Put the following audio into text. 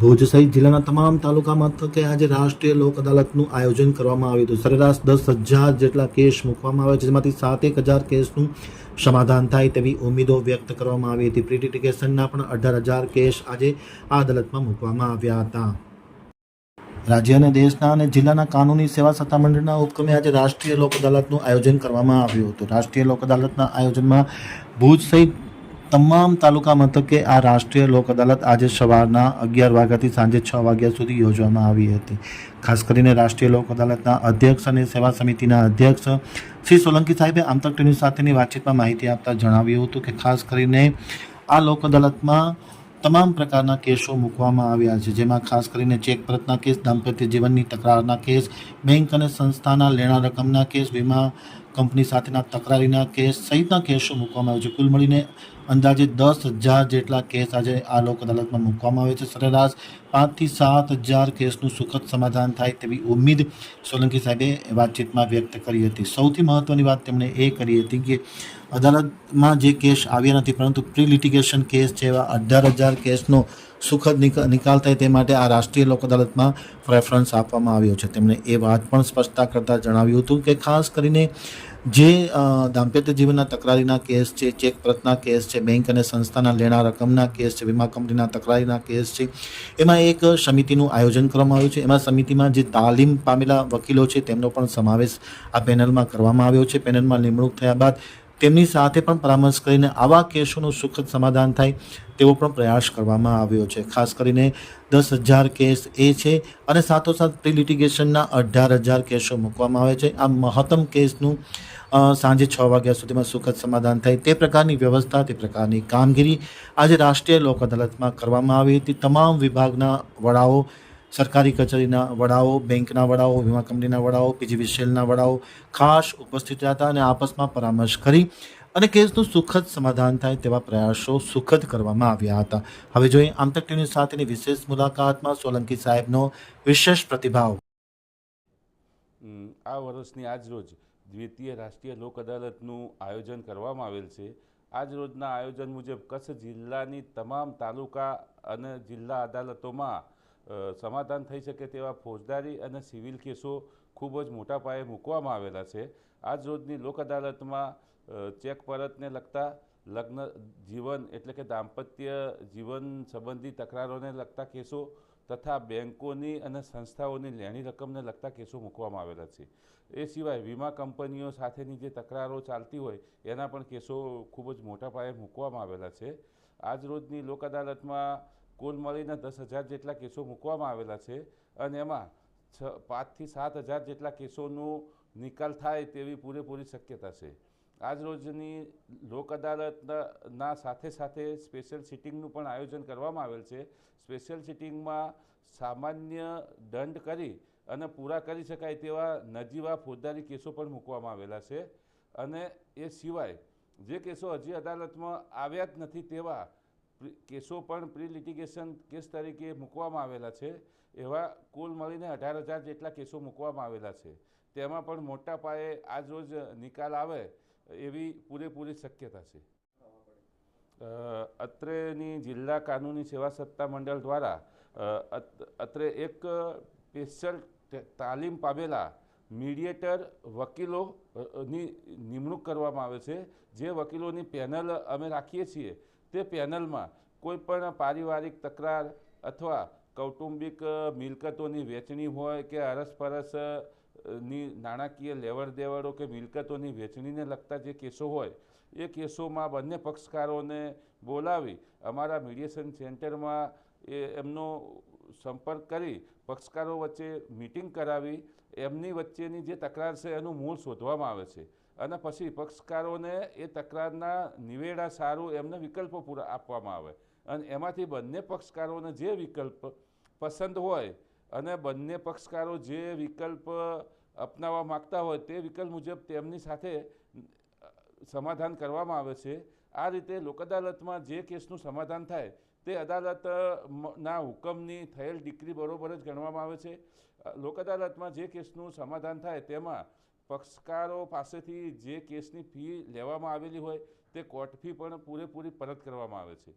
ભુજ સહિત જિલ્લાના તમામ તાલુકા મથકે આજે રાષ્ટ્રીય લોક અદાલતનું આયોજન કરવામાં આવ્યું હતું. સરેરાશ દસ હજાર જેટલા કેસ મૂકવામાં આવે છે, જેમાંથી સાતેક હજાર કેસનું સમાધાન થાય તેવી ઉમેદો વ્યક્ત કરવામાં આવી હતી. પ્રી પણ અઢાર હજાર કેસ આજે આ અદાલતમાં મૂકવામાં આવ્યા હતા. રાજ્ય અને દેશના અને જિલ્લાના કાનૂની સેવા સત્તામંડળના ઉપક્રમે આજે રાષ્ટ્રીય લોક અદાલતનું આયોજન કરવામાં આવ્યું હતું. રાષ્ટ્રીય લોક અદાલતના આયોજનમાં ભુજ સહિત તમામ તાલુકા મથકે આ રાષ્ટ્રીય લોક અદાલત આજે સવારના અગિયાર વાગ્યાથી સાંજે છ વાગ્યા સુધી યોજવામાં આવી હતી. ખાસ કરીને રાષ્ટ્રીય લોક અદાલતના અધ્યક્ષ અને સેવા સમિતિના અધ્યક્ષ શ્રી સોલંકી સાહેબે આમતક ટીવી સાથેની વાતચીતમાં માહિતી આપતા જણાવ્યું હતું કે ખાસ કરીને આ લોક અદાલતમાં તમામ પ્રકારના કેસો મૂકવામાં આવ્યા છે, જેમાં ખાસ કરીને ચેક પરતના કેસ, દાંપત્ય જીવનની તકરારના કેસ, બેંક અને સંસ્થાના લેણા રકમના કેસ, વીમા કંપની સાથેના તકરારીના કેસ સહિતના કેસો મૂકવામાં આવ્યા છે. કુલ મળીને અંદાજે દસ હજાર જેટલા કેસ આજે આ લોક અદાલતમાં મૂકવામાં આવે છે. સરેરાશ પાંચથી સાત હજાર કેસનું સુખદ સમાધાન થાય તેવી ઉમ્મીદ સોલંકી સાહેબે વાતચીતમાં વ્યક્ત કરી હતી. સૌથી મહત્ત્વની વાત તેમણે એ કરી હતી કે અદાલતમાં જે કેસ આવ્યા નથી, પરંતુ પ્રી લિટિગેશન કેસ એવા અઢાર હજાર કેસનો સુખદ નિક- નિકાલ થાય તે માટે આ રાષ્ટ્રીય લોક અદાલતમાં પ્રેફરન્સ આપવામાં આવ્યો છે. તેમણે એ વાત પણ સ્પષ્ટતા કરતાં જણાવ્યું હતું કે ખાસ કરીને જે દાંપત્ય જીવનના તકરારીના કેસ છે, ચેક પ્રતના કેસ છે, બેંક અને સંસ્થાના લેણા રકમના કેસ છે, વીમા કંપનીના તકરારીના કેસ છે, એમાં એક સમિતિનું આયોજન કરવામાં આવ્યું છે. એમાં સમિતિમાં જે તાલીમ પામેલા વકીલો છે, તેમનો પણ સમાવેશ આ પેનલમાં કરવામાં આવ્યો છે. પેનલમાં નિમણૂક થયા બાદ તેમની સાથે પણ પરામર્શ કરીને આવા કેસોનું સુખદ સમાધાન થાય તેવો પણ પ્રયાસ કરવામાં આવ્યો છે. ખાસ કરીને દસ હજાર કેસ એ છે અને સાથોસાથ પ્રી લિટિગેશનના અઢાર હજાર કેસો મૂકવામાં આવે છે. આ મહત્તમ કેસનું સાંજે છ વાગ્યા સુધીમાં સુખદ સમાધાન થાય. તે પ્રકારની વ્યવસ્થા, તે પ્રકારની કામગીરી આજે રાષ્ટ્રીય લોક અદાલતમાં કરવામાં આવી હતી. તમામ વિભાગના વડાઓ સરકારી કચેરીના વડાઓ, બેંકના વડાઓ, વીમા કંપનીના વડાઓ પીજીવીસીએલના વડાઓ ખાસ ઉપસ્થિત રહ્યા હતા અને આપસમાં પરામર્શ કરી અને કેસનું સુખદ સમાધાન થાય તેવા પ્રયાસો સુખદ કરવામાં આવ્યા હતા. હવે જોઈએ આમતક ટીવી સાથેની વિશેષ મુલાકાતમાં સોલંકી સાહેબનો વિશેષ પ્રતિભાવ. આ વર્ષની આજ રોજ દ્વિતીય રાષ્ટ્રીય લોક અદાલતનું આયોજન કરવામાં આવેલ છે. આજ રોજના આયોજન મુજબ કચ્છ જિલ્લાની તમામ તાલુકા અને જિલ્લા અદાલતોમાં સમાધાન થઈ શકે તેવા ફોજદારી અને સિવિલ કેસો ખૂબ જ મોટા પાયે મૂકવામાં આવેલા છે. આજ રોજની લોક અદાલતમાં ચેક પરતને લગતા લગ્ન, જીવન એટલે કે દાંપત્ય જીવન સંબંધી તકરારોને લગતા કેસો તથા બેન્કોની અને સંસ્થાઓની લેણી રકમને લગતા કેસો મૂકવામાં આવેલા છે. એ સિવાય વીમા કંપનીઓ સાથેની જે તકરારો ચાલતી હોય, એના પણ કેસો ખૂબ જ મોટા પાયે મૂકવામાં આવેલા છે. આજ રોજની લોક અદાલતમાં કુલ મળીને દસ હજાર જેટલા કેસો મૂકવામાં આવેલા છે અને એમાં છ, પાંચથી સાત હજાર જેટલા કેસોનું નિકાલ થાય તેવી પૂરેપૂરી શક્યતા છે. આજ રોજની લોક અદાલતના સાથે સાથે સ્પેશિયલ સિટિંગનું પણ આયોજન કરવામાં આવેલ છે. સ્પેશિયલ સિટિંગમાં સામાન્ય દંડ કરી અને પૂરા કરી શકાય તેવા નજીવા ફોજદારી કેસો પણ મૂકવામાં આવેલા છે. અને એ સિવાય જે કેસો હજી અદાલતમાં આવ્યા જ નથી તેવા કેસો પણ પ્રી લિટિગેશન કેસ તરીકે મૂકવામાં આવેલા છે. એવા કુલ મળીને અઢાર હજાર જેટલા કેસો મૂકવામાં આવેલા છે. તેમાં પણ મોટા પાયે આજ રોજ નિકાલ આવે એવી પૂરેપૂરી શક્યતા છે. અત્રેની જિલ્લા કાનૂની સેવા સત્તા મંડળ દ્વારા અત્રે એક સ્પેશિયલ તાલીમ પામેલા મીડિયેટર વકીલો અ, અ, ની નિમણૂક કરવામાં આવે છે. જે વકીલોની પેનલ અમે રાખીએ છીએ. તે પેનલમાં કોઈ પણ પારિવારિક તકરાર અથવા કૌટુંબિક મિલકતોની વહેંચણી હોય કે અરસપરસની નાણાકીય લેવડ દેવડો કે મિલકતોની વેચણીને લગતા જે કેસો હોય, એ કેસોમાં બંને પક્ષકારોને બોલાવી અમારા મીડિયેશન સેન્ટરમાં એ એમનો સંપર્ક કરી પક્ષકારો વચ્ચે મિટિંગ કરાવી એમની વચ્ચેની જે તકરાર છે એનું મૂળ શોધવામાં આવે છે. અને પછી પક્ષકારોને એ તકરારના નિવેડા સારું એમને વિકલ્પો પૂરા આપવામાં આવે. અને એમાંથી બંને પક્ષકારોને જે વિકલ્પ પસંદ હોય અને બંને પક્ષકારો જે વિકલ્પ અપનાવવા માગતા હોય તે વિકલ્પ મુજબ તેમની સાથે સમાધાન કરવામાં આવે છે. આ રીતે લોક અદાલતમાં જે કેસનું સમાધાન થાય તે અદાલત અ, મ- ના હુકમની થયેલ ડિગ્રી બરોબર જ ગણવામાં આવે છે. લોક અદાલતમાં જે કેસનું સમાધાન થાય તેમાં પક્ષકારો પાસેથી જે કેસની ફી લેવામાં આવેલી હોય તે કોર્ટ ફી પણ પૂરેપૂરી પરત કરવામાં આવે છે.